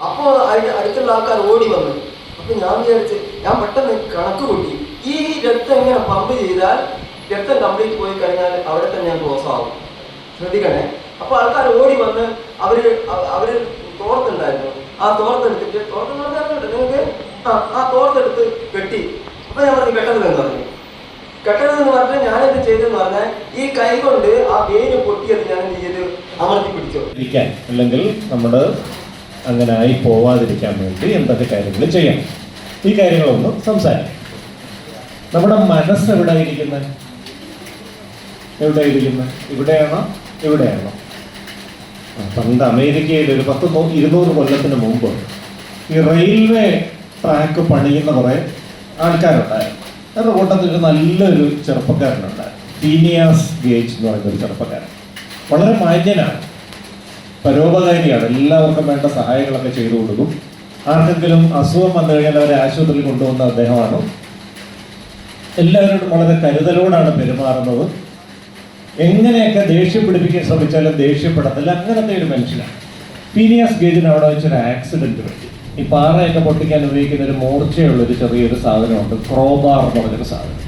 അപ്പോൾ അടുത്തുള്ള ആൾക്കാർ ഓടി വന്നു. അപ്പൊ ഞാൻ വിചാരിച്ച് ഞാൻ പെട്ടെന്ന് കണക്ക് കൂട്ടി. ഈ രക്തം ഇങ്ങനെ പമ്പ് ചെയ്താൽ രക്തം കംപ്ലീറ്റ് പോയി കഴിഞ്ഞാൽ അവിടെ തന്നെ ഞാൻ ക്ലോസ് ആവും. ശ്രദ്ധിക്കണേ. അപ്പൊ ആൾക്കാർ ഓടി വന്ന് അവർ അവ- അവർ തോർത്തുണ്ടായിരുന്നു ആ തോർത്തെടുത്തിട്ട് തോർത്തെന്ന് പറഞ്ഞാൽ നിങ്ങൾക്ക്? ആ ആ തോർത്തെടുത്ത് കെട്ടി. അപ്പൊ ഞാൻ പറഞ്ഞു കെട്ടരുതെന്ന് പറഞ്ഞു. കെട്ടരുതെന്ന് പറഞ്ഞാൽ ഞാൻ എന്ത് ചെയ്തെന്ന് പറഞ്ഞാൽ ഈ കൈ കൊണ്ട് ആ വേര് പൊട്ടിയത് ഞാൻ എന്ത് ചെയ്ത്? അമർത്തി പിടിച്ചു അല്ലെങ്കിൽ നമ്മൾ അങ്ങനെ ആയി പോവാതിരിക്കാൻ വേണ്ടി എന്തൊക്കെ കാര്യങ്ങൾ ചെയ്യാം ഈ കാര്യങ്ങളൊന്ന് സംസാരിക്കാം. നമ്മുടെ മനസ്സ് എവിടെ ഇരിക്കുന്നത് എവിടെ ഇരിക്കുന്നത് ഇവിടെയാണോ? ഇവിടെയാണോ? പണ്ട് അമേരിക്കയിൽ ഒരു പത്ത് ഇരുന്നൂറ് കൊല്ലത്തിന് മുമ്പ് ഈ റെയിൽവേ ട്രാക്ക് പണിയുന്ന കുറെ ആൾക്കാരുണ്ടായിരുന്നു. അവരുടെ കൂട്ടത്തിൽ നല്ലൊരു ചെറുപ്പക്കാരനുണ്ടായിരുന്നു. ഫീനിയാസ് ഗേജ് എന്ന് പറയുന്ന ഒരു ചെറുപ്പക്കാരൻ. വളരെ മാന്യനാണ്. പരോപകാരിയാണ്. എല്ലാവർക്കും വേണ്ട സഹായങ്ങളൊക്കെ ചെയ്തു കൊടുക്കും. ആർക്കെങ്കിലും അസുഖം വന്നു കഴിഞ്ഞാൽ അവരെ ആശുപത്രിയിൽ കൊണ്ടുവന്ന അദ്ദേഹമാണ്. എല്ലാവരോടും വളരെ കരുതലോടാണ് പെരുമാറുന്നത്. എങ്ങനെയൊക്കെ ദേഷ്യം പിടിപ്പിക്കാൻ ശ്രമിച്ചാലും ദേഷ്യപ്പെടത്തില്ല. അങ്ങനത്തെ ഒരു മനുഷ്യനാണ്. പീനിയസ് ഗേജിന് അവിടെ വെച്ചൊരു ആക്സിഡന്റ് പറ്റി. ഈ പാറയൊക്കെ പൊട്ടിക്കാൻ ഉപയോഗിക്കുന്ന ഒരു മൂർച്ചയുള്ള ഒരു ചെറിയൊരു സാധനമുണ്ട്. ക്രോബാർ എന്ന് പറഞ്ഞൊരു സാധനം.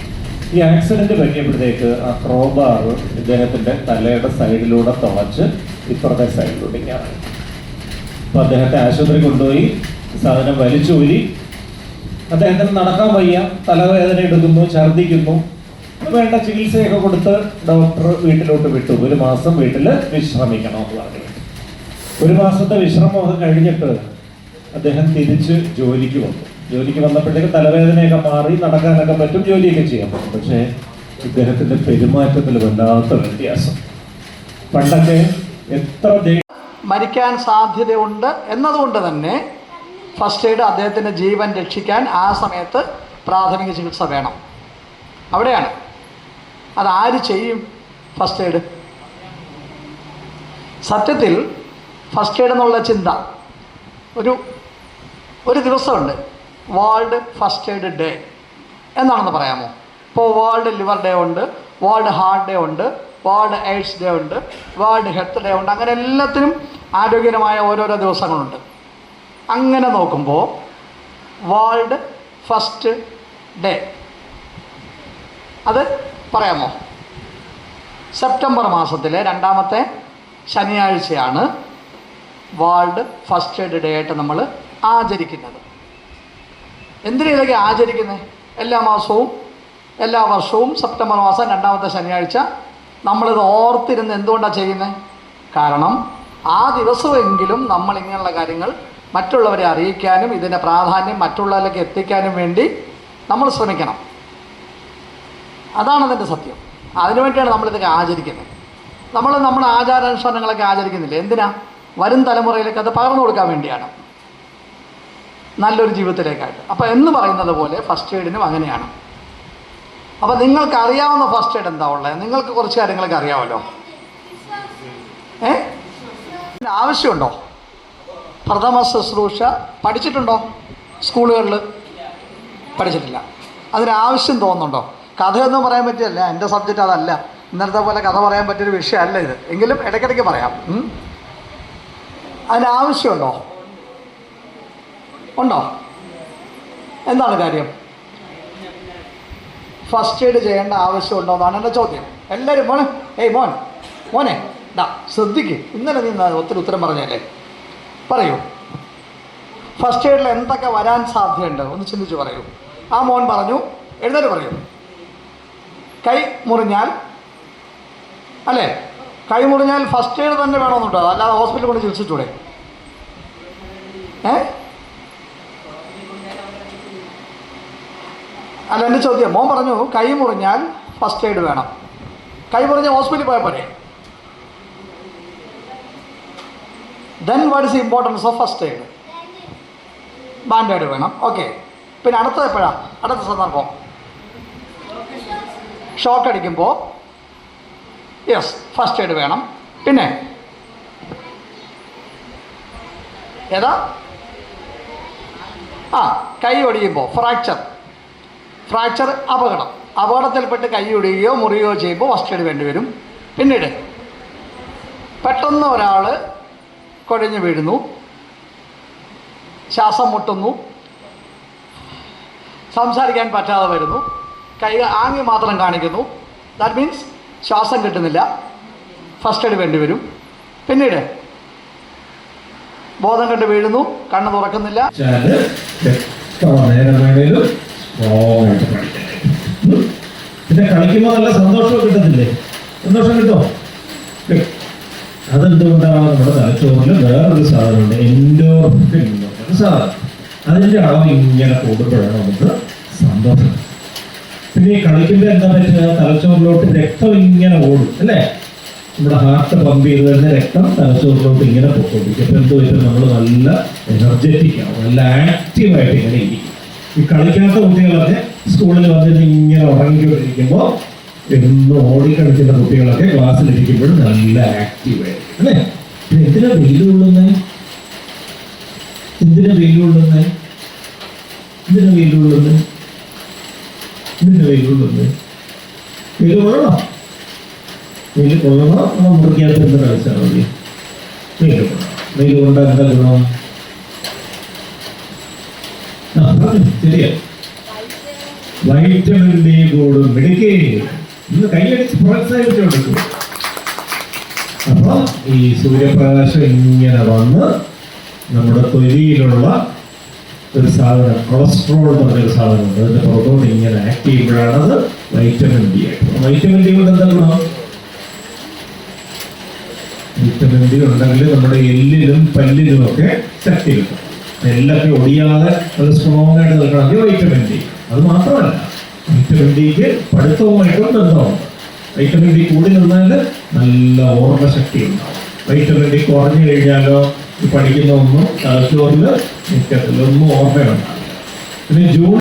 ഈ ആക്സിഡന്റ് പറ്റിയപ്പോഴത്തേക്ക് ആ ക്രോബാർ ഇദ്ദേഹത്തിന്റെ തലയുടെ സൈഡിലൂടെ തുളച്ച് ഇപ്പുറത്തെ സൈഡിലൂടെ അപ്പോൾ അപ്പൊ അദ്ദേഹത്തെ ആശുപത്രി കൊണ്ടുപോയി സാധനം വലിച്ചൂരി. അദ്ദേഹത്തിന് നടക്കാൻ വയ്യ. തലവേദന എടുക്കുന്നു ഛർദ്ദിക്കുന്നു. വേണ്ട ചികിത്സയൊക്കെ കൊടുത്ത് ഡോക്ടർ വീട്ടിലോട്ട് വിട്ടു. ഒരു മാസം വീട്ടിൽ വിശ്രമിക്കണം എന്ന് പറഞ്ഞു. ഒരു മാസത്തെ വിശ്രമമൊക്കെ കഴിഞ്ഞിട്ട് അദ്ദേഹം തിരിച്ച് ജോലിക്ക് വന്നു. ജോലിക്ക് വന്നപ്പോഴത്തേക്ക് തലവേദനയൊക്കെ മാറി നടക്കാനൊക്കെ പറ്റും ജോലിയൊക്കെ ചെയ്യാൻ പറ്റും. പക്ഷേ ഇദ്ദേഹത്തിന്റെ പെരുമാറ്റത്തിൽ വല്ലാത്ത വ്യത്യാസം. പണ്ടൊക്കെ എത്ര മരിക്കാൻ സാധ്യതയുണ്ട് എന്നതുകൊണ്ട് തന്നെ ഫസ്റ്റ് എയ്ഡ് അദ്ദേഹത്തിന്റെ ജീവൻ രക്ഷിക്കാൻ ആ സമയത്ത് പ്രാഥമിക ചികിത്സ വേണം. അവിടെയാണ്. അത് ആര് ചെയ്യും ഫസ്റ്റ് എയ്ഡ് സത്യത്തിൽ ഫസ്റ്റ് എയ്ഡ് എന്നുള്ള ചിന്ത ഒരു ഒരു ദിവസമുണ്ട്. വേൾഡ് ഫസ്റ്റ് എയ്ഡ് ഡേ എന്നാണെന്ന് പറയാമോ? ഇപ്പോൾ വേൾഡ് ലിവർ ഡേ ഉണ്ട് വേൾഡ് ഹാർട്ട് ഡേ ഉണ്ട് വേൾഡ് എയ്ഡ്സ് ഡേ ഉണ്ട് വേൾഡ് ഹെൽത്ത് ഡേ ഉണ്ട് അങ്ങനെ എല്ലാത്തിനും ആരോഗ്യകരമായ ഓരോരോ ദിവസങ്ങളുണ്ട്. അങ്ങനെ നോക്കുമ്പോൾ വേൾഡ് ഫസ്റ്റ് ഡേ. അത് പറയാമോ? സെപ്റ്റംബർ മാസത്തിലെ രണ്ടാമത്തെ ശനിയാഴ്ചയാണ് വേൾഡ് ഫസ്റ്റ് എയ്ഡ് ഡേ ആയിട്ട് നമ്മൾ ആചരിക്കുന്നത്. എന്തിനാ ഇതൊക്കെ ആചരിക്കുന്നത് എല്ലാ മാസവും എല്ലാ വർഷവും സെപ്റ്റംബർ മാസം രണ്ടാമത്തെ ശനിയാഴ്ച നമ്മളിത് ഓർത്തിരുന്ന് എന്തുകൊണ്ടാണ് ചെയ്യുന്നത് കാരണം ആ ദിവസമെങ്കിലും നമ്മൾ ഇങ്ങനെയുള്ള കാര്യങ്ങൾ മറ്റുള്ളവരെ അറിയിക്കാനും ഇതിന്റെ പ്രാധാന്യം മറ്റുള്ളവരിലേക്ക് എത്തിക്കാനും വേണ്ടി നമ്മൾ ശ്രമിക്കണം. അതാണ് അതിന്റെ സത്യം. അതിനുവേണ്ടിയാണ് നമ്മളിതൊക്കെ ആചരിക്കുന്നത്. നമ്മൾ നമ്മുടെ ആചാരാനുഷ്ഠാനങ്ങളൊക്കെ ആചരിക്കുന്നില്ല? എന്തിനാ? വരും തലമുറയിലേക്ക് അത് പകർന്നു കൊടുക്കാൻ വേണ്ടിയാണ്. നല്ലൊരു ജീവിതത്തിലേക്കായിട്ട്. അപ്പോൾ എന്ന് പറയുന്നത് പോലെ ഫസ്റ്റ് എയ്ഡിനും അങ്ങനെയാണ്. അപ്പോൾ നിങ്ങൾക്ക് അറിയാവുന്ന ഫസ്റ്റ് എയ്ഡ് എന്താ ഉള്ളത് നിങ്ങൾക്ക് കുറച്ച് കാര്യങ്ങളൊക്കെ അറിയാമല്ലോ ഏ? ആവശ്യമുണ്ടോ? പ്രഥമ ശുശ്രൂഷ പഠിച്ചിട്ടുണ്ടോ? സ്കൂളുകളിൽ പഠിച്ചിട്ടില്ല. അതിന് ആവശ്യം തോന്നുന്നുണ്ടോ? കഥയൊന്നും പറയാൻ പറ്റിയല്ല എന്റെ സബ്ജക്റ്റ് അതല്ല. ഇന്നലത്തെ പോലെ കഥ പറയാൻ പറ്റിയൊരു വിഷയമല്ല ഇത്. എങ്കിലും ഇടയ്ക്കിടയ്ക്ക് പറയാം. അതിനാവശ്യമുണ്ടോ? അതിന് ഉണ്ടോ? എന്താണ് കാര്യം? ഫസ്റ്റ് എയ്ഡ് ചെയ്യേണ്ട ആവശ്യമുണ്ടോ എന്നാണ് എന്റെ ചോദ്യം. എല്ലാവരും മോനെ ഏയ് മോൻ മോനെ ഡാ ശ്രദ്ധിക്ക്. ഇന്നലെ നീ ഒത്തിരി ഉത്തരം പറഞ്ഞല്ലേ പറയൂ. ഫസ്റ്റ് എയ്ഡിൽ എന്തൊക്കെ വരാൻ സാധ്യതയുണ്ട്? ഒന്ന് ചിന്തിച്ച് പറയൂ. ആ മോൻ പറഞ്ഞു എഴുന്നേറ്റ് പറയൂ. കൈ മുറിഞ്ഞാൽ അല്ലേ? കൈ മുറിഞ്ഞാൽ ഫസ്റ്റ് എയ്ഡ് തന്നെ വേണമെന്നുണ്ടോ? അല്ലാതെ ഹോസ്പിറ്റലിൽ കൊണ്ട് ചികിത്സിച്ചൂടെ? ഏ? അല്ല എന്റെ ചോദ്യം. മോൻ പറഞ്ഞു കൈ മുറിഞ്ഞാൽ ഫസ്റ്റ് എയ്ഡ് വേണം. കൈ മുറിഞ്ഞ ഹോസ്പിറ്റലിൽ പോയാൽ പോരെ? Then what is importance of first aid band aid വേണം. ഓക്കെ പിന്നെ അടുത്ത എപ്പോഴാണ് അടുത്ത സന്ദർഭം. ഷോക്ക് അടിക്കുമ്പോൾ യെസ് ഫസ്റ്റ് എയ്ഡ് വേണം. പിന്നെ ഏതാ? ആ കൈ ഒടിയുമ്പോൾ ഫ്രാക്ചർ ഫ്രാക്ചർ അപകടം. അപകടത്തിൽപ്പെട്ട് കൈ ഒടിയുകയോ മുറിയുകയോ ചെയ്യുമ്പോൾ ഫസ്റ്റ് എയ്ഡ് വേണ്ടി വരും. പിന്നീട് പെട്ടെന്ന് ഒരാൾ കുഴഞ്ഞു വീഴുന്നു. ശ്വാസം മുട്ടുന്നു. സംസാരിക്കാൻ പറ്റാതെ വരുന്നു. കൈ ആംഗ്യം മാത്രം കാണിക്കുന്നു. ദാറ്റ് മീൻസ് ശ്വാസം കിട്ടുന്നില്ല. ഫസ്റ്റ് എയ്ഡ് വേണ്ടി വരും. പിന്നീട് ബോധം കണ്ട് വീഴുന്നു. കണ്ണ് തുറക്കുന്നില്ല. പിന്നെ കളിക്കുമ്പോൾ നല്ല സന്തോഷം കിട്ടത്തില്ലേ? സന്തോഷം കിട്ടോ. അതെന്തുകൊണ്ടാണ് നമ്മുടെ തലച്ചോറിൽ വേറൊരു സാധനമുണ്ട്? എൻഡോർഫിൻ സാധനം. അതിന്റെ അളവ് ഇങ്ങനെ കൂടുമ്പോഴാണ് നമുക്ക് സന്തോഷം. പിന്നെ ഈ കളിക്കുമ്പോൾ എന്താ പറ്റുക? തലച്ചോറിലോട്ട് രക്തം ഇങ്ങനെ ഓടും അല്ലേ? നമ്മുടെ ഹാർട്ട് പമ്പ് ചെയ്ത് വരുന്ന രക്തം തലച്ചോറിലോട്ട് ഇങ്ങനെ പൊക്കോണ്ടിരിക്കും. അപ്പോൾ എന്തോ നമ്മൾ നല്ല എനർജറ്റിക് ആവും നല്ല ആക്റ്റീവായിട്ട് ഇങ്ങനെ ഇരിക്കും. ഈ കളിക്കാത്ത കുട്ടികളൊക്കെ സ്കൂളിൽ വന്നിട്ട് ഇങ്ങനെ ഉറങ്ങിക്കൊണ്ടിരിക്കുമ്പോൾ എന്നും ഓടിക്കളിക്കുന്ന കുട്ടികളൊക്കെ ക്ലാസ്സിലിരിക്കുമ്പോഴും നല്ല ആക്റ്റീവായിരിക്കും അല്ലേ? പിന്നെ എന്തിനാ വെയിൽ കൊള്ളുന്നേ? എന്തിനാ വെയിൽ കൊള്ളുന്നേ? എന്തിനാ വെയിൽ കൊള്ളുന്നേ? എന്തിനാ വെയിൽ കൊള്ളുന്നേ? വെയിൽ കൊള്ളണോ? വെയിൽ കൊള്ളണോ? മുറിക്കകത്ത് കളിച്ചാൽ മതി. വെയിൽ കൊള്ളണം. വെയിൽ കൊണ്ടാൽ എന്താ ഗുണം? വൈറ്റമിൻ ഡി കൂടും മെഡിക്കേറ്റ് ഇന്ന് കൈയടിച്ച് പ്രോത്സാഹിപ്പിച്ചു കൊടുക്കും അപ്പൊ ഈ സൂര്യപ്രകാശം ഇങ്ങനെ വന്ന് നമ്മുടെ തൊലിയിലുള്ള ഒരു സാധനം കൊളസ്ട്രോൾ എന്ന് പറഞ്ഞൊരു സാധനമുണ്ട് അതിന്റെ പുറത്തോട്ട് ഇങ്ങനെ ആക്ട് ചെയ്യുമ്പോഴാണ് അത് വൈറ്റമിൻ ഡി ആയിട്ട് വൈറ്റമിൻ ഡി കൊണ്ട് എന്താ ഗുണം വിറ്റമിൻ ഡി ഉണ്ടെങ്കിൽ നമ്മുടെ എല്ലിലും പല്ലിലും ഒക്കെ ശക്തി കിട്ടും. എല്ലൊക്കെ ഒടിയാതെ അത് സ്ട്രോങ് ആയിട്ട് നിൽക്കണമെങ്കിൽ വൈറ്റമിൻ ഡി അത് മാത്രമല്ല വൈറ്റമിൻ ഡിക്ക് പഠിത്തവുമായിട്ടും ബന്ധമുണ്ട്. വൈറ്റമിൻ ഡി കൂടി നിന്നാൽ നല്ല ഓർമ്മശക്തി ഉണ്ടാവും. വൈറ്റമിൻ ഡി കുറഞ്ഞു കഴിഞ്ഞാലോ പഠിക്കുന്ന ഒന്നും തലച്ചോറിൽ ഒന്നും ഓർമ്മയുണ്ടാവില്ല. പിന്നെ ജൂൺ